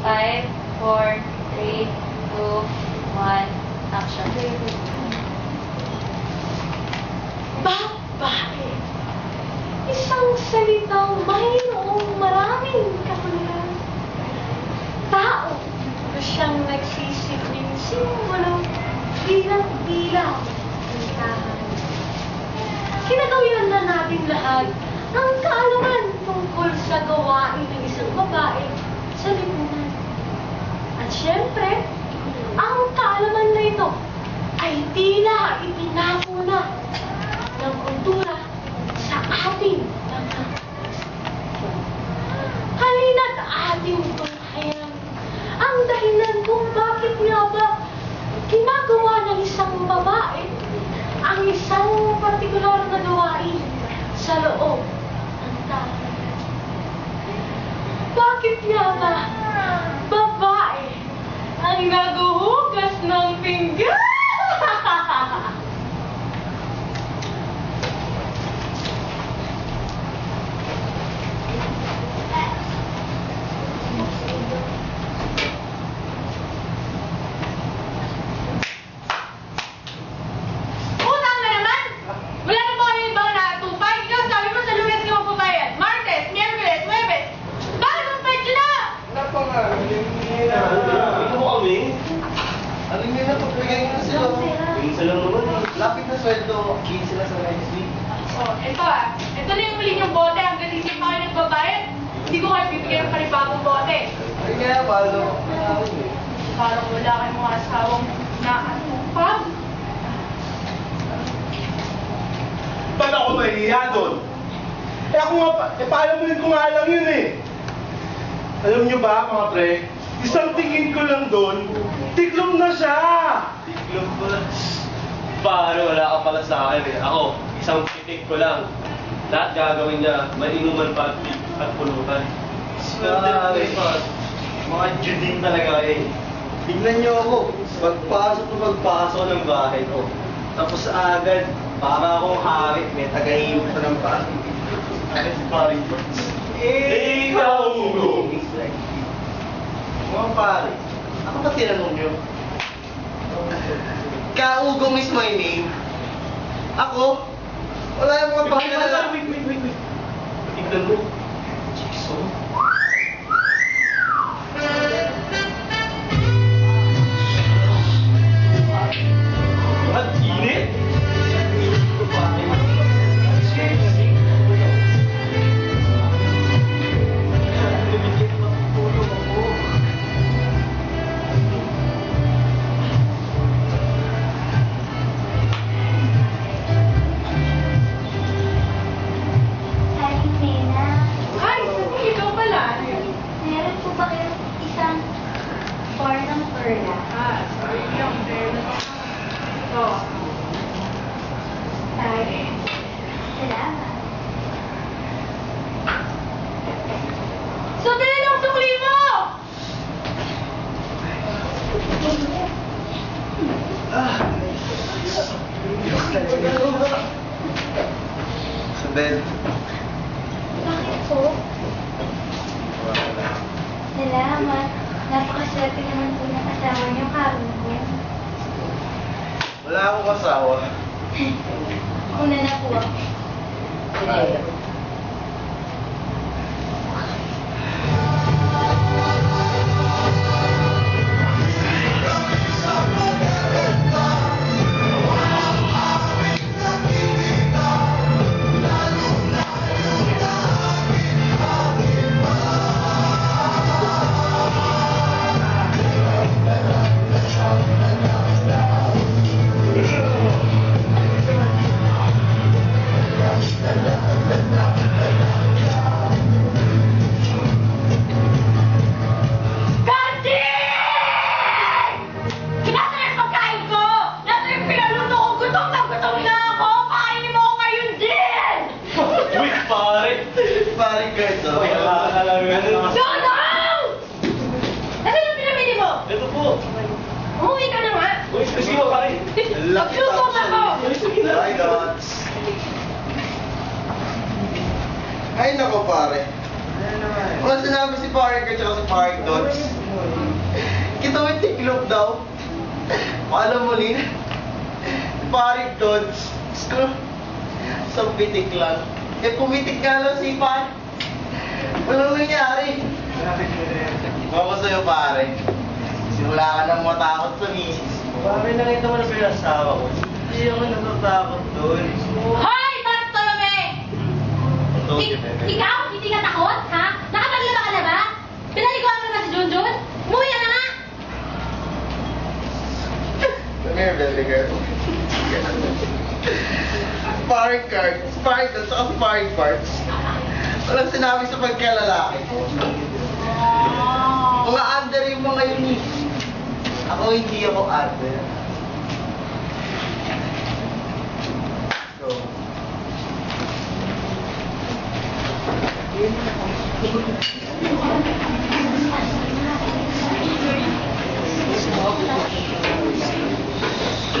Five, four, three, two, one, action. Babae. Isang salitang mayroong maraming kahulugan. Tao na siyang nagsisilbing simbolo bilang bilang ng tahan. Kinagawian na natin lahat ang kaalaman tungkol sa gawain ng isang babae sa lipunan. At syempre, ang kaalaman na ito ay tila itinako na ng kultura sa ating mga Halina't ating tunghayan ang dahilan kung bakit nga ba ginagawa ng isang babae ang isang partikular na gawain sa loob ng tahanan. Bakit nga ba ang naguhugas ng pinggan? Utang na naman! Wala na ba kayo ibang natupay? Ikaw sabi mo sa Lunes ka magbabayad. Martes, Miyerkules, Huwebes. Bakit ang pwede na? Wala pa nga. Ito mo kami? Ano yun na pagbigay na sila? Isa lang naman eh. Lapit na sweldo. 15 sila sa next week. Oh, ito ah. Ito na yung muli niyong bote. Hanggang hindi pa kayo nagbabayad, hindi ko kayo bibigyan ng panibagong bote. Ay kaya, paano? Parang wala kayong mga asawang naatupag. Ba't ako mahihiya doon? Eh ako nga, pa- eh paalamunin ko nga lang yun eh. Alam nyo ba mga pre, isang tingin ko lang doon, tiklop na siya! Tiklop ko lang. Paano wala ka pala sa akin eh. Ako, isang pitik ko lang. Lahat gagawin niya, may inuman pa at, at pulutan. Swerte pa. Mga Judin talaga eh. Tingnan niyo ako, pagpasok na pagpasok ng bahay ko. Tapos agad, para akong hari, may tagahimik pa ng bahay. Si Paring Brooks? Eh, ikaw. Mga pare, ako ba tinanong niyo? Kaugong is my name. Ako? Wala yung mga pakilala. Wait, wait, wait, wait. Tignan mo. Ng perla? Ah, sorry. Yung fairness. Oh. Sorry. Salamat. Sabihin ng sukli mo! Sa bed. Bakit po? Salamat. Napakaswerte naman po ng asawa niyo, Karen ko. Wala akong asawa. Una na po ako. Daw. Alam mo, Lin, pare doon, sko, sa pitik lang. Eh, pumitik nga lang si pare. Walang nangyari. Ako sa'yo, pare. Simula ka nang matakot sa misis mo. Bakit nakita mo na pinasawa ko? Hindi ako natatakot doon. Hoy, you, bebe. ikaw, hindi ka takot, ha? Nakapaglaba ka na ba? Pinaliguan mo na ba si Junjun? Umuwi ka na nga! Come here, baby girl. sparring cards, sparring cards, saka sparring parts. Walang sinabi sa pagkalalaki under yung mga yun eh. Ako hindi ako under. So, Sa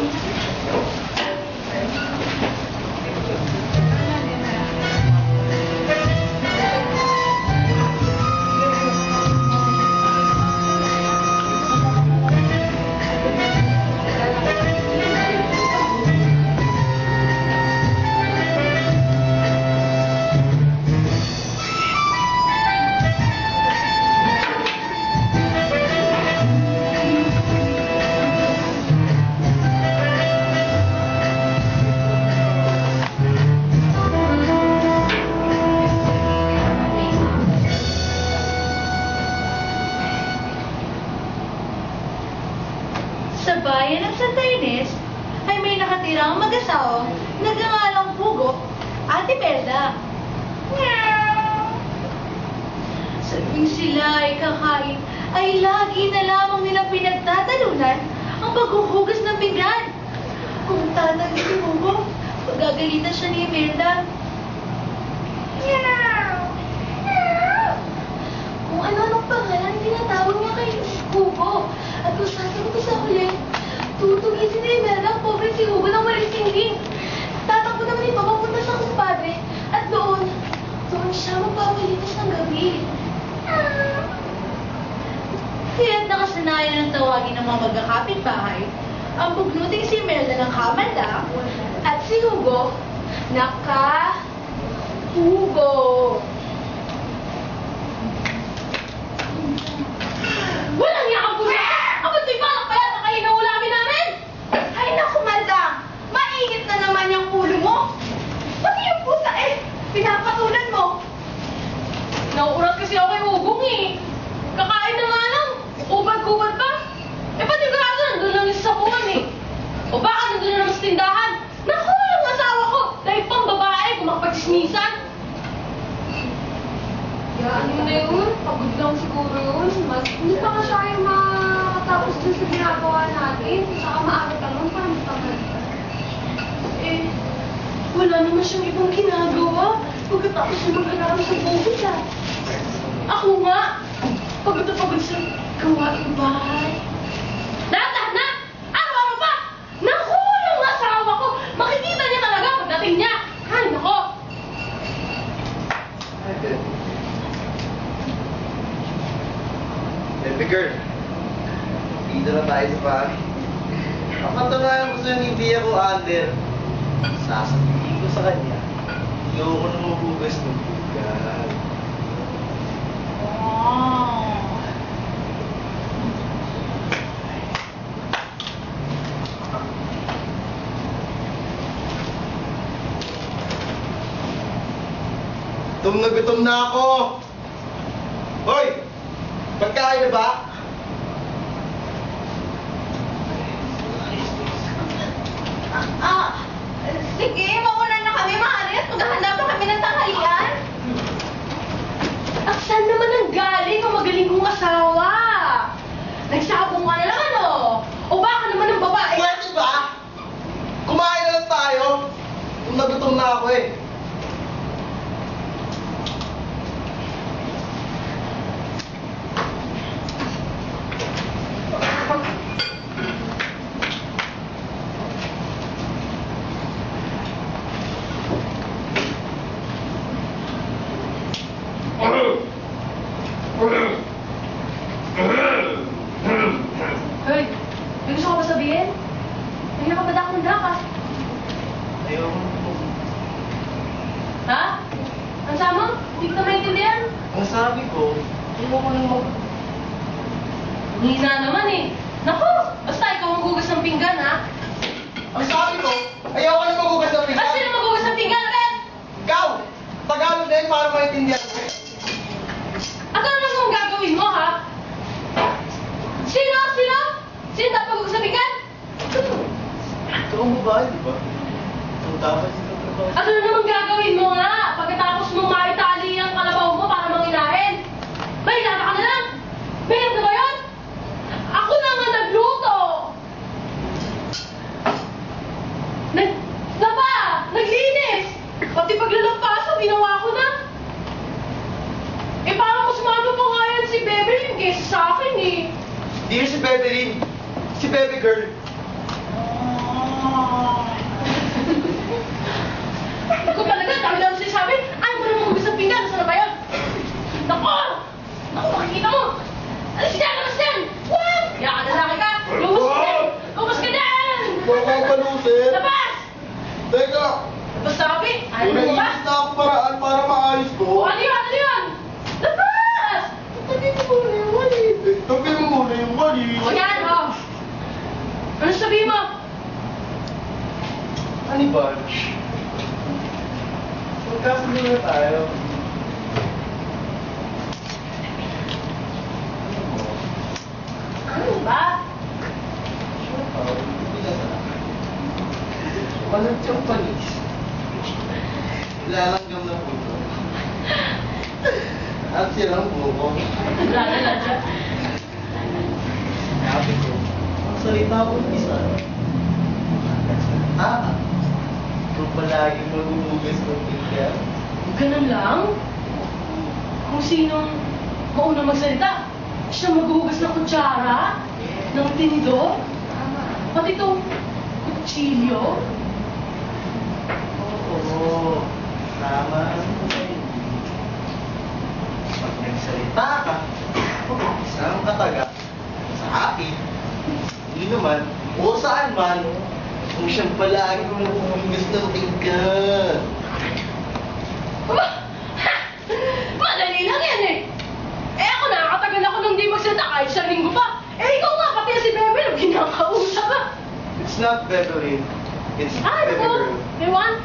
Thank you. Pinggan. Kung tatag si Hugo, pagagalitan siya ni Imelda. Meow! Kung ano-anong pangalan tinatawag niya kay Hugo. At kung sasagot sa huli, tutugisin ni Imelda ang pobre si Hugo ng walang singging. Tatakbo naman ito papunta sa kumpadre at doon, doon siya magpapalitas ng gabi. Kaya't nakasanayan ng tawagin ng mga magkakapit-bahay, ang bugnuting si Imelda ng kamanda at si Hugo, naka... Hugo. Walang yakang pusa! Kapag di ba pala na kayo ng ulamin namin? Ay, naku, Malda. Mainit na naman yung ulo mo. Pati yung pusa eh. Pinapatulan mo. Nauurat kasi ako kay Ugong eh. Kakain na nga lang. Ubad-ubad pa. Eh, pati ka nandun lang sa sapuan eh. O baka nandun na naman sa tindahan. Naku, yung asawa ko. Dahil pang babae, kumakapag-chismisan. Yan mo na yun. Pagod lang siguro yun. Mas, hindi pa nga siya yung makatapos dun sa ginagawa natin. Saka maaga ka nun, parang pagalitan. Eh, wala naman siyang ibang ginagawa. Pagkatapos na mag-aral sa buhay ah. Ako nga, pagod na pagod sa gawaing bahay. Lahat-lahat na! Araw-araw pa! Naku, yung asawa ko! Makikita niya talaga pagdating niya! Ay, nako! baby girl, dito na tayo sa pari. Kapatunayan ko sa'yo hindi ako under. Sasabihin ko sa kanya, ayoko na mabugas ng bugal. Wow! Gutom na gutom na ako! Hoy! Pagkain na ba? Ah, sige, mauna na kami, maalis. Maghahanda pa kami ng tanghalian. At saan naman ang galing ang magaling kong asawa? Nagsabong ka na naman, oh! O baka naman ang babae? Pwede ba? Kumain na lang tayo. Gutom na gutom na ako eh. Hey, Ha? Ang sama? Hindi ko na maintindihan. Ang sabi ko, ayoko nang mag... Hina naman eh. Naku! Basta ikaw ang gugas ng pinggan, ha? Ang sabi ko, ayoko nang magugas ng pinggan. sino magugas ng pinggan, Ben? Ikaw! Tagalog din para maintindihan ko. At ano naman ang gagawin mo, ha? Sino? Sino? Sino dapat magugas ng pinggan? Ikaw ang babae, di ba? Ang dapat trabaho. At ano naman gagawin mo nga? Pagkatapos mo maitali Baby Girl. Sabihin mo? Ano ba? Magkasundo na tayo. Ano ba? Walang siyang panis. Lalanggam na po ito. At silang buko. Lala na dyan. Sabi ko, ang salita ko isa. Ah, kung palagi maghuhugas ng pinggan. Ganun lang? Kung sinong mauna magsalita, siya maghuhugas ng kutsara, ng tinidor, pati itong kutsilyo. Oo, tama ang. Pag nagsalita ka, isang kataga sa akin, hindi naman, o saan man, kung siyang palagi maghuhugas ng pinggan. Aba! Madali lang yan eh! Eh ako nakakatagal ako nung di magsalita kahit sa linggo pa. Eh ikaw nga, pati si Bebe, nung kinakausap ka. It's not Beverly, it's Ah, Baby ito? Girl. May one?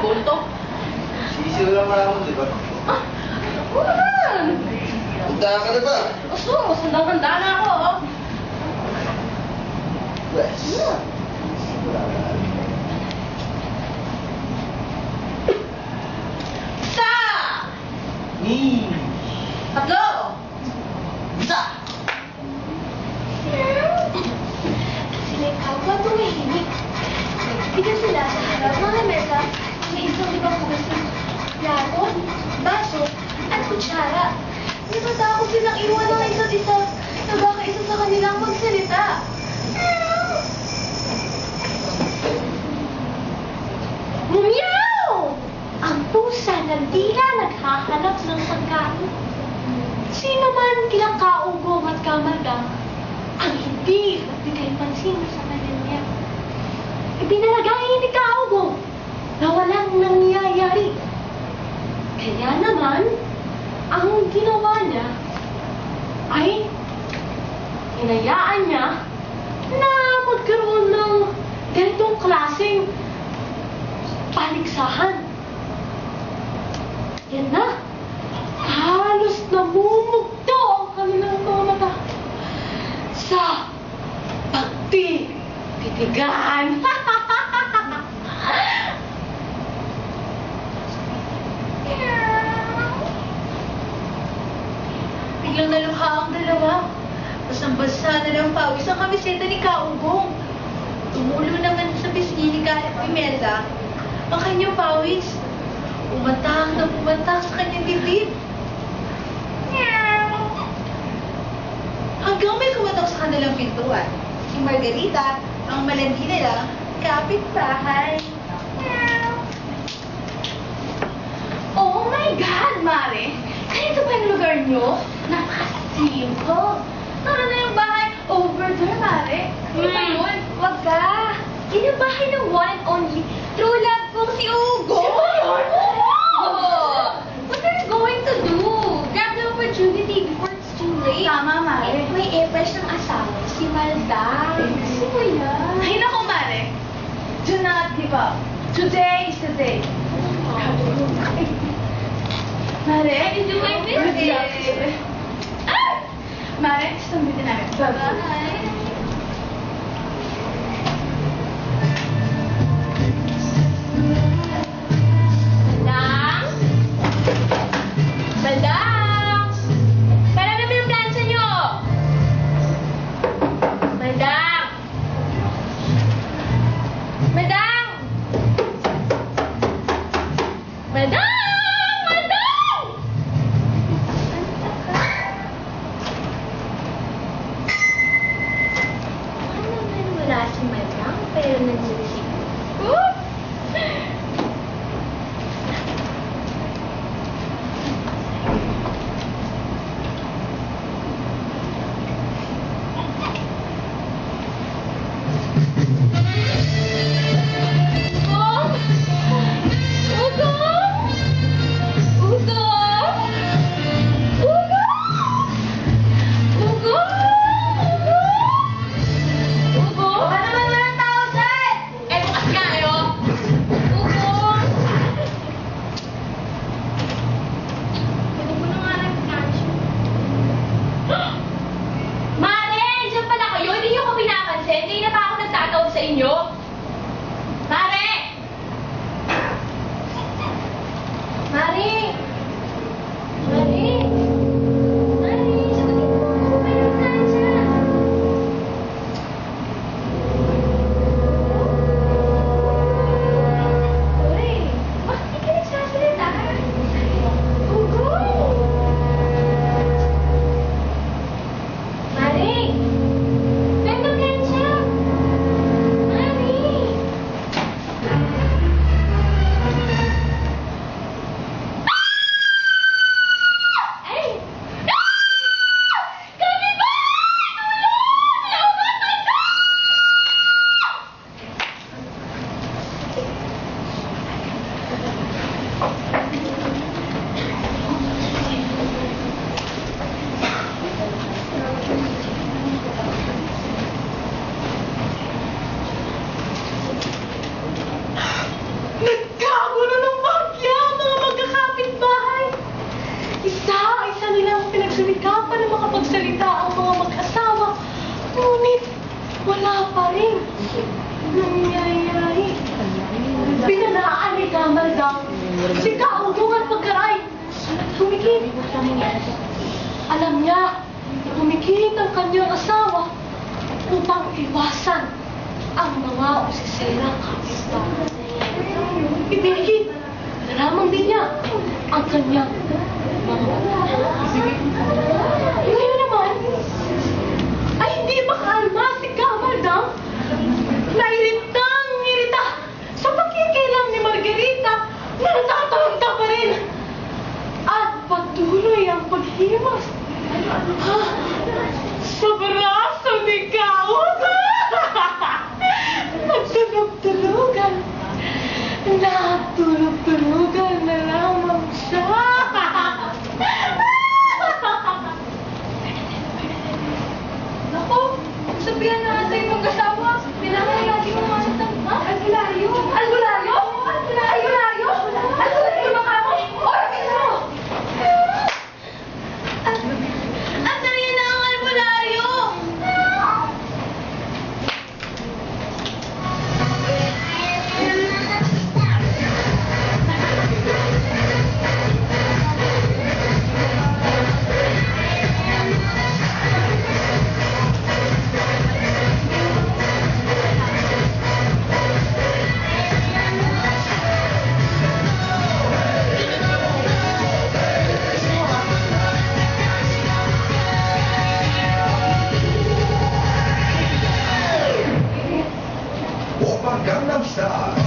Bulto? Sisiw lang ako, di ba? Ah, naman! Punta ka na ba? Gusto sandang-handa na ako, oh. Yes. Isa! Ni. Tatlo! Isa. Sinikaw ko tumahimik. Bigyan sila sa harap ng mesa. May isang ibang hugas ng plato, baso, at kutsara. Natatakot silang iwan ng isa't isa na baka isa sa kanilang magsalita. Meow! Ang pusa na tila naghahanap ng pagkain. Sino man kinakaugong at kamarga ang hindi nagbigay pansin sa kanya. Ipinalagay ni Kaugong na walang nangyayari. Kaya naman, ang ginawa niya ay hinayaan niya na magkaroon ng ganitong klaseng paligsahan. Yan na, pumunta sa kanyang dibdib. Hanggang may kumatok sa kanilang pintuan, si Margarita, ang malandi nila, kapitbahay. Oh my God, Mare! Ganito ba yung lugar nyo? Napaka-simple! Tara na yung bahay over there, Mare! Ano pa hmm. yun? Wag ka! Yan yung bahay ng one only true love kong si Hugo! tama, Mare. May April ng asawa, si Maldang. Kasi mo yan. Ay, naku, Mare. Do not give up. Today is the day. Mare, hindi mo yung business. Ah! Mare, gusto mo din namin. Bye-bye. Wala pa rin. Nangyayari. Pinanaan ni Gamal daw. Si Kaugong at pagkaray. Tumikit. Alam niya, tumikit ang kanyang asawa upang iwasan ang mga usisera kapista. Ibigit, naramang din niya ang kanyang mga Ngayon naman, ay hindi makalmas star.